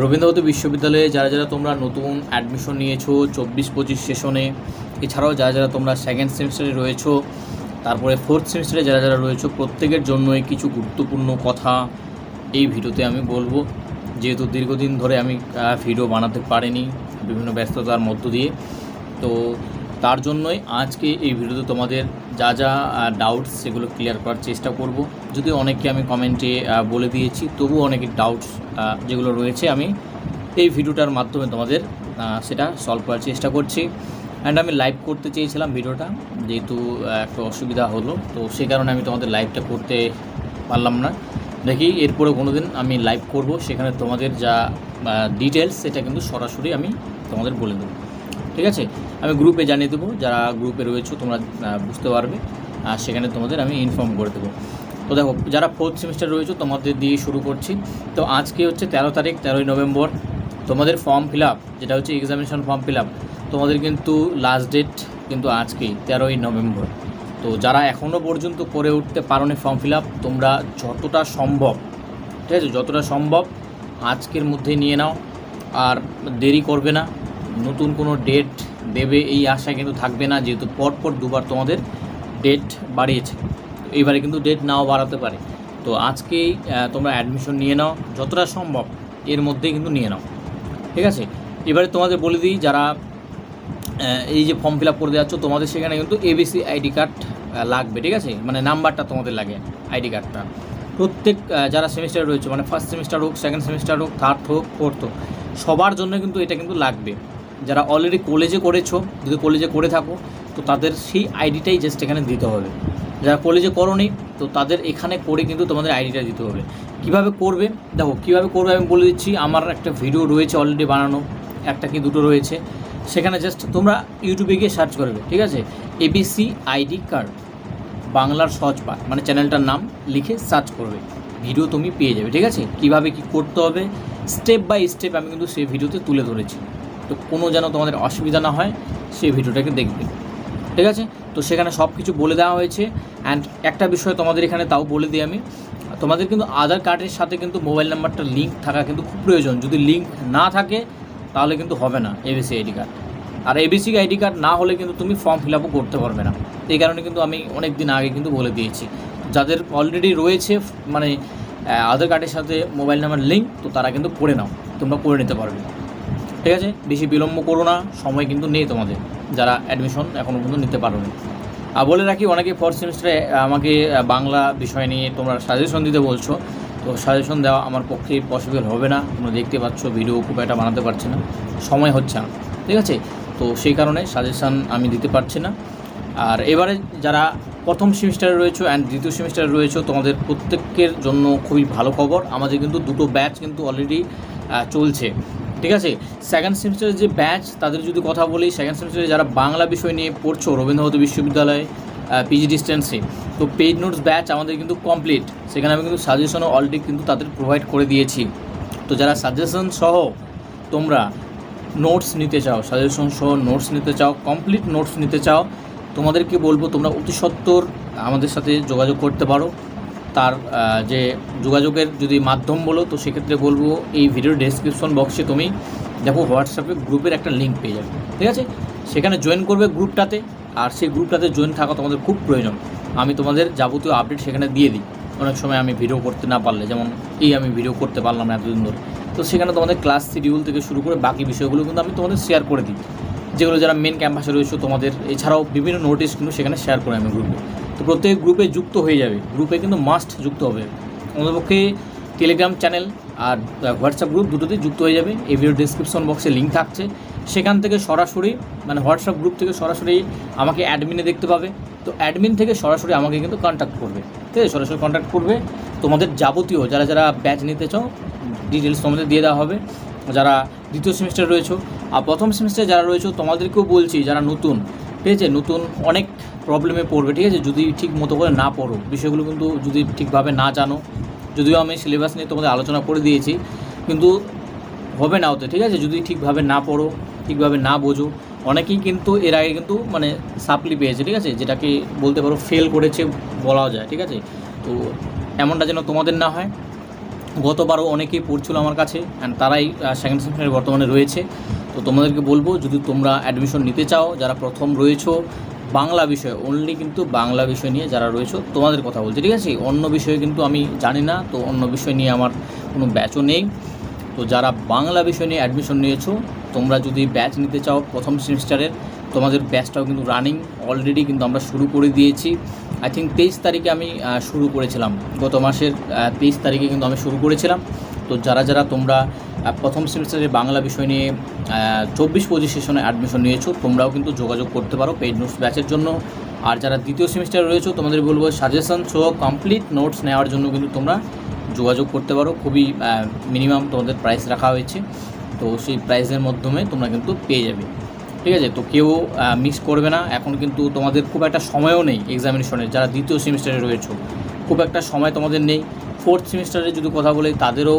রবীন্দ্রভারতী বিশ্ববিদ্যালয়ে যারা যারা তোমরা নতুন অ্যাডমিশন নিয়েছো, চব্বিশ পঁচিশ সেশনে এছাড়াও যারা যারা তোমরা সেকেন্ড সেমিস্টারে রয়েছো, তারপরে ফোর্থ সেমিস্টারে যারা যারা রয়েছো, প্রত্যেকের জন্যই কিছু গুরুত্বপূর্ণ কথা এই ভিডিওতে আমি বলব। যেহেতু দীর্ঘদিন ধরে আমি ভিডিও বানাতে পারিনি, বিভিন্ন ব্যস্ততার মধ্য দিয়ে, তো তার জন্যই আজকে এই ভিডিওতে তোমাদের যা যা ডাউটস সেগুলো ক্লিয়ার করার চেষ্টা করব। যদি অনেককে আমি কমেন্টে বলে দিয়েছি, তবুও অনেকের ডাউটস যেগুলো রয়েছে, আমি এই ভিডিওটার মাধ্যমে তোমাদের সেটা সলভ করার চেষ্টা করছি। অ্যান্ড আমি লাইভ করতে চেয়েছিলাম ভিডিওটা, যেহেতু একটু অসুবিধা হলো, তো সে কারণে আমি তোমাদের লাইভটা করতে পারলাম না। দেখি, এরপরে কোনো দিন আমি লাইভ করব, সেখানে তোমাদের যা ডিটেলস সেটা কিন্তু সরাসরি আমি তোমাদের বলে দেবো। ঠিক আছে? আমি গ্রুপে জানিয়ে দেবো, যারা গ্রুপে রয়েছো তোমরা বুঝতে পারবে। আর সেখানে তোমাদের আমি ইনফর্ম করে দেবো। তো দেখো, যারা ফোর্থ সেমিস্টার রয়েছে, তোমাদের দিয়ে শুরু করছি। তো আজকে হচ্ছে তেরো তারিখ, তেরোই নভেম্বর। তোমাদের ফর্ম ফিল আপ যেটা হচ্ছে এক্সামিনেশন ফর্ম ফিল আপ তোমাদের কিন্তু লাস্ট ডেট কিন্তু আজকেই তেরোই নভেম্বর। তো যারা এখনও পর্যন্ত করে উঠতে পারোনি ফর্ম ফিল আপ তোমরা যতটা সম্ভব, ঠিক আছে? যতটা সম্ভব আজকের মধ্যে নিয়ে নাও। আর দেরি করবে না। নতুন কোনো ডেট দেবে এই আশা কিন্তু থাকবে না, যেহেতু পরপর দুবার তোমাদের ডেট বাড়িয়েছে। এইবারে কিন্তু ডেট নাও বাড়াতে পারে। তো আজকেই তোমরা অ্যাডমিশন নিয়ে নাও, যতটা সম্ভব এর মধ্যেই কিন্তু নিয়ে নাও। ঠিক আছে? এবারে তোমাদের বলে দিই, যারা এই যে ফর্ম ফিল আপ করে যাচ্ছ তোমাদের সেখানে কিন্তু এবিসি আইডি কার্ড লাগবে। ঠিক আছে? মানে নাম্বারটা তোমাদের লাগে আইডি কার্ডটা প্রত্যেক যারা সেমিস্টার রয়েছে মানে ফার্স্ট সেমিস্টার হোক সেকেন্ড সেমিস্টার হোক থার্ড হোক ফোর্থ হোক, সবার জন্য কিন্তু এটা কিন্তু লাগবে। যারা অলরেডি কলেজে করেছ, যদি কলেজে করে থাকো, তো তাদের সেই আইডিটাই জাস্ট এখানে দিতে হবে। যারা কলেজে করোনি, তো তাদের এখানে করে কিন্তু তোমাদের আইডিটা দিতে হবে। কীভাবে করবে? দেখো, কীভাবে করবে আমি বলে দিচ্ছি, আমার একটা ভিডিও রয়েছে অলরেডি বানানো, একটা কি দুটো রয়েছে। সেখানে জাস্ট তোমরা ইউটিউবে গিয়ে সার্চ করবে ঠিক আছে? এবিসি আইডি কার্ড বাংলার সহজ পাঠ মানে চ্যানেলটার নাম লিখে সার্চ করবে। ভিডিও তুমি পেয়ে যাবে, ঠিক আছে? কীভাবে কি করতে হবে? স্টেপ বাই স্টেপ আমি কিন্তু সেই ভিডিওতে তুলে ধরেছি। তো কোনো যেন তোমাদের অসুবিধা না হয়, সেই ভিডিওটাকে দেখবে। ঠিক আছে? তো সেখানে সব কিছু বলে দেওয়া হয়েছে। অ্যান্ড একটা বিষয় তোমাদের এখানে তাও বলে দিই আমি। তোমাদের কিন্তু আধার কার্ডের সাথে কিন্তু মোবাইল নাম্বারটা লিঙ্ক থাকা কিন্তু খুব প্রয়োজন। যদি লিঙ্ক না থাকে, তাহলে কিন্তু হবে না এবিসি আইডি কার্ড আর এবিসি আইডি কার্ড না হলে কিন্তু তুমি ফর্ম ফিল আপও করতে পারবে না। এই কারণে কিন্তু আমি অনেক দিন আগে কিন্তু বলে দিয়েছি। যাদের অলরেডি রয়েছে মানে আধার কার্ডের সাথে মোবাইল নাম্বার লিঙ্ক তো তারা কিন্তু করে নাও। তোমরা করে নিতে পারবে। ঠিক আছে? বেশি বিলম্ব করো না, সময় কিন্তু নেই তোমাদের, যারা অ্যাডমিশন এখনও পর্যন্ত নিতে পারো না আর বলে রাখি, অনেকে ফোর্থ সেমিস্টারে আমাকে বাংলা বিষয় নিয়ে তোমরা সাজেশন দিতে বলছো, তো সাজেশন দেওয়া আমার পক্ষে পসিবল হবে না। তোমরা দেখতে পাচ্ছ ভিডিও খুব একটা বানাতে পারছি না, সময় হচ্ছে না, ঠিক আছে? তো সেই কারণে সাজেশান আমি দিতে পারছি না। আর এবারে যারা প্রথম সেমিস্টারে রয়েছে অ্যান্ড দ্বিতীয় সেমিস্টারে রয়েছে, তোমাদের প্রত্যেকের জন্য খুবই ভালো খবর। আমাদের কিন্তু দুটো ব্যাচ কিন্তু অলরেডি চলছে। ঠিক আছে? সেকেন্ড সেমিস্টারের যে ব্যাচ তাদের যদি কথা বলি সেকেন্ড সেমিস্টারে যারা বাংলা বিষয় নিয়ে পড়ছো, রবীন্দ্রভারতী বিশ্ববিদ্যালয়ে পিজি ডিস্টেন্সে তো পেইড নোটস ব্যাচ আমাদের কিন্তু কমপ্লিট সেখানে আমি কিন্তু সাজেশনও অলরেডি কিন্তু তাদের প্রোভাইড করে দিয়েছি। তো যারা সাজেশন সহ তোমরা নোটস নিতে চাও সাজেশন সহ নোটস নিতে চাও কমপ্লিট নোটস নিতে চাও, তোমাদেরকে বলব তোমরা অতি সত্বর আমাদের সাথে যোগাযোগ করতে পারো। তার যে যোগাযোগের যদি মাধ্যম বলো, তো সেক্ষেত্রে বলব এই ভিডিওর ডেসক্রিপশন বক্সে তুমি দেখো হোয়াটসঅ্যাপে গ্রুপের একটা লিঙ্ক পেয়ে যাবে, ঠিক আছে? সেখানে জয়েন করবে গ্রুপটাতে আর সেই গ্রুপটাতে জয়েন থাকা তোমাদের খুব প্রয়োজন। আমি তোমাদের যাবতীয় আপডেট সেখানে দিয়ে দিই। অনেক সময় আমি ভিডিও করতে না পারলে, যেমন এই আমি ভিডিও করতে পারলাম এতদিন ধরে। তো সেখানে তোমাদের ক্লাস শিডিউল থেকে শুরু করে বাকি বিষয়গুলো কিন্তু আমি তোমাদের শেয়ার করে দিই। যেগুলো যারা মেন ক্যাম্পাসে রয়েছে তোমাদের, এছাড়াও বিভিন্ন নোটিশ কিন্তু সেখানে শেয়ার করে আমি গ্রুপে তো প্রত্যেক গ্রুপে যুক্ত হয়ে যাবে। গ্রুপে কিন্তু মাস্ট যুক্ত হবে। আমাদের পক্ষে টেলিগ্রাম চ্যানেল আর হোয়াটসঅ্যাপ গ্রুপ দুটোতেই যুক্ত হয়ে যাবে। এই ভিডিও ডিসক্রিপশন বক্সে লিঙ্ক থাকছে। সেখান থেকে সরাসরি মানে হোয়াটসঅ্যাপ গ্রুপ থেকে সরাসরি আমাকে অ্যাডমিনে দেখতে পাবে। তো অ্যাডমিন থেকে সরাসরি আমাকে কিন্তু কন্ট্যাক্ট করবে। ঠিক আছে? সরাসরি কন্ট্যাক্ট করবে। তোমাদের যাবতীয়, যারা যারা ব্যাচ নিতে চাও ডিটেলস তোমাদের দিয়ে দেওয়া হবে। যারা দ্বিতীয় সেমিস্টার রয়েছে আর প্রথম সেমিস্টারে যারা রয়েছে, তোমাদেরকেও বলছি, যারা নতুন, ঠিক আছে? নতুন অনেক প্রবলেমে পড়বে, ঠিক আছে? যদি ঠিক মতো করে না পড়ো, বিষয়গুলো কিন্তু যদি ঠিকভাবে না জানো, যদিও আমি সিলেবাস নিয়ে তোমাদের আলোচনা করে দিয়েছি, কিন্তু হবে না ওতে, ঠিক আছে? যদি ঠিকভাবে না পড়ো, ঠিকভাবে না বোঝো, অনেকেই কিন্তু এর আগে কিন্তু মানে সাপ্লি পেয়েছে, ঠিক আছে? যেটাকে বলতে পারো ফেল করেছে বলাও যায়, ঠিক আছে? তো এমনটা যেন তোমাদের না হয়। গতবারও অনেকেই পড়ছিল আমার কাছে অ্যান্ড তারাই সেকেন্ড সেমিস্টারে বর্তমানে রয়েছে। তো তোমাদেরকে বলব, যদি তোমরা অ্যাডমিশন নিতে চাও, যারা প্রথম রয়েছো, বাংলা বিষয় অনলি কিন্তু বাংলা বিষয় নিয়ে যারা রয়েছো, তোমাদের কথা বলছি, ঠিক আছে? অন্য বিষয়ে কিন্তু আমি জানি না, তো অন্য বিষয় নিয়ে আমার কোনো ব্যাচও নেই। তো যারা বাংলা বিষয় নিয়ে অ্যাডমিশন নিয়েছো, তোমরা যদি ব্যাচ নিতে চাও প্রথম সেমিস্টারের, তোমাদের ব্যাচটাও কিন্তু রানিং অলরেডি কিন্তু আমরা শুরু করে দিয়েছি। আই থিঙ্ক তেইশ তারিখে আমি শুরু করেছিলাম। গত মাসের তেইশ তারিখে কিন্তু আমি শুরু করেছিলাম। তো যারা যারা তোমরা প্রথম সেমিস্টারে বাংলা বিষয় নিয়ে চব্বিশ পঁচিশ সেশনে অ্যাডমিশন নিয়েছো, তোমরাও কিন্তু যোগাযোগ করতে পারো পেইড নোটস ব্যাচের জন্য। আর যারা দ্বিতীয় সেমিস্টারে রয়েছো তোমাদের বলব সাজেশন সহ কমপ্লিট নোটস নেওয়ার জন্য কিন্তু তোমরা যোগাযোগ করতে পারো। খুবই মিনিমাম তোমাদের প্রাইস রাখা হয়েছে। তো সেই প্রাইসের মাধ্যমে তোমরা কিন্তু পেয়ে যাবে। ঠিক আছে? তো কেউ মিস করবে না। এখন কিন্তু তোমাদের খুব একটা সময়ও নেই এক্সামিনেশনের যারা দ্বিতীয় সেমিস্টারে রয়েছো, খুব একটা সময় তোমাদের নেই। ফোর্থ সেমিস্টারে যদি কথা বলি, তাদেরও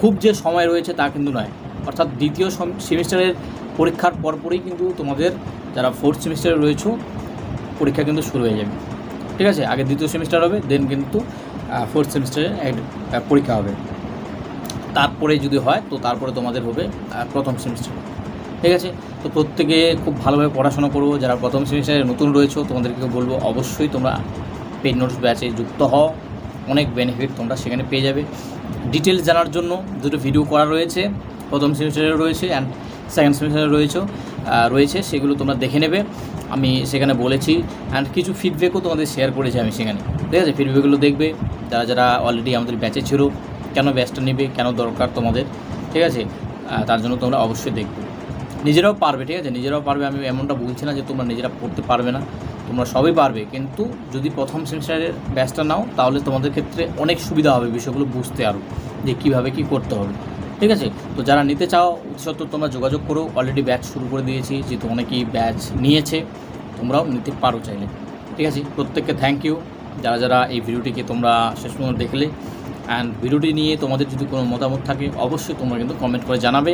খুব যে সময় রয়েছে তা কিন্তু নয়। অর্থাৎ দ্বিতীয় সেমিস্টারের পরীক্ষার পরপরই কিন্তু তোমাদের যারা ফোর্থ সেমিস্টারে রয়েছো, পরীক্ষা কিন্তু শুরু হয়ে যাবে। ঠিক আছে? আগে দ্বিতীয় সেমিস্টার হবে দেন কিন্তু ফোর্থ সেমিস্টারে পরীক্ষা হবে। তারপরে যদি হয়, তো তারপরে তোমাদের হবে প্রথম সেমিস্টার ঠিক আছে? তো প্রত্যেকে খুব ভালোভাবে পড়াশোনা করব যারা প্রথম সেমিস্টারে নতুন রয়েছো তোমাদেরকে বলব, অবশ্যই তোমরা পেড নোটস ব্যাচে যুক্ত হও। অনেক বেনিফিট তোমরা সেখানে পেয়ে যাবে। ডিটেলস জানার জন্য দুটো ভিডিও করা রয়েছে। প্রথম সেমিস্টারে রয়েছে অ্যান্ড সেকেন্ড সেমিস্টারে রয়েছে রয়েছে, সেগুলো তোমরা দেখে নেবে। আমি সেখানে বলেছি অ্যান্ড কিছু ফিডব্যাকও তোমাদের শেয়ার করেছি আমি সেখানে। ঠিক আছে? ফিডব্যাকগুলো দেখবে, যারা যারা অলরেডি আমাদের ব্যাচে ছিল, কেন ব্যাচটা নেবে, কেন দরকার তোমাদের? ঠিক আছে? তার জন্য তোমরা অবশ্যই দেখবে। নিজেরাও পারবে, ঠিক আছে? নিজেরাও পারবে, আমি এমনটা বলছি না যে তোমরা নিজেরা পড়তে পারবে না। তোমরা সবই পারবে, কিন্তু যদি প্রথম সেমিস্টারের ব্যাচটা নাও, তাহলে তোমাদের ক্ষেত্রে অনেক সুবিধা হবে বিষয়গুলো বুঝতে আরও যে কীভাবে কী করতে হবে। ঠিক আছে? তো যারা নিতে চাও সত্ত্বেও তোমরা যোগাযোগ করো অলরেডি ব্যাচ শুরু করে দিয়েছি, যেহেতু অনেকেই ব্যাচ নিয়েছে, তোমরাও নিতে পারো চাইলে। ঠিক আছে? প্রত্যেককে থ্যাংক ইউ যারা যারা এই ভিডিওটিকে তোমরা শেষ পর্যন্ত দেখলে। অ্যান্ড ভিডিওটি নিয়ে তোমাদের যদি কোনো মতামত থাকে, অবশ্যই তোমরা কিন্তু কমেন্ট করে জানাবে।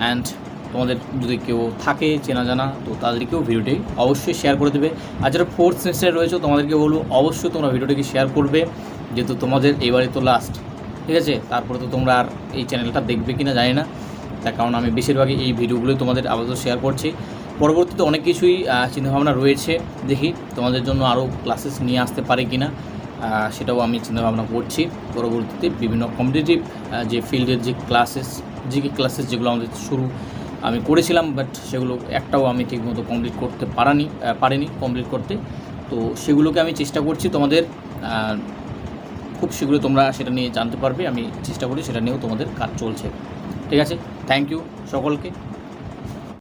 অ্যান্ড তোমাদের যদি কেউ থাকে চেনা জানা, তো তাদেরকেও ভিডিওটি অবশ্যই শেয়ার করে দেবে। আর যারা ফোর্থ সেমিস্টারে রয়েছে, তোমাদেরকে বলব, অবশ্যই তোমরা ভিডিওটিকে শেয়ার করবে, যেহেতু তোমাদের এবারে তো লাস্ট ঠিক আছে? তারপরে তো তোমরা আর এই চ্যানেলটা দেখবে কিনা জানি না। তার কারণ আমি বেশিরভাগই এই ভিডিওগুলোই তোমাদের আপাতত শেয়ার করছি। পরবর্তীতে অনেক কিছুই চিন্তাভাবনা রয়েছে। দেখি তোমাদের জন্য আরও ক্লাসেস নিয়ে আসতে পারে কি না সেটাও আমি চিন্তাভাবনা করছি। পরবর্তীতে বিভিন্ন কম্পিটিটিভ যে ফিল্ডের যে ক্লাসেস যে ক্লাসেস যেগুলো আমাদের শুরু আমি করেছিলাম বাট সেগুলো একটাও আমি ঠিকমতো কমপ্লিট করতে পারানি পারিনি কমপ্লিট করতে। তো সেগুলোকে আমি চেষ্টা করছি তোমাদের খুব শীঘ্রই তোমরা সেটা নিয়ে জানতে পারবে। আমি চেষ্টা করি সেটা নিয়েও তোমাদের কাজ চলছে। ঠিক আছে? থ্যাংক ইউ সকলকে।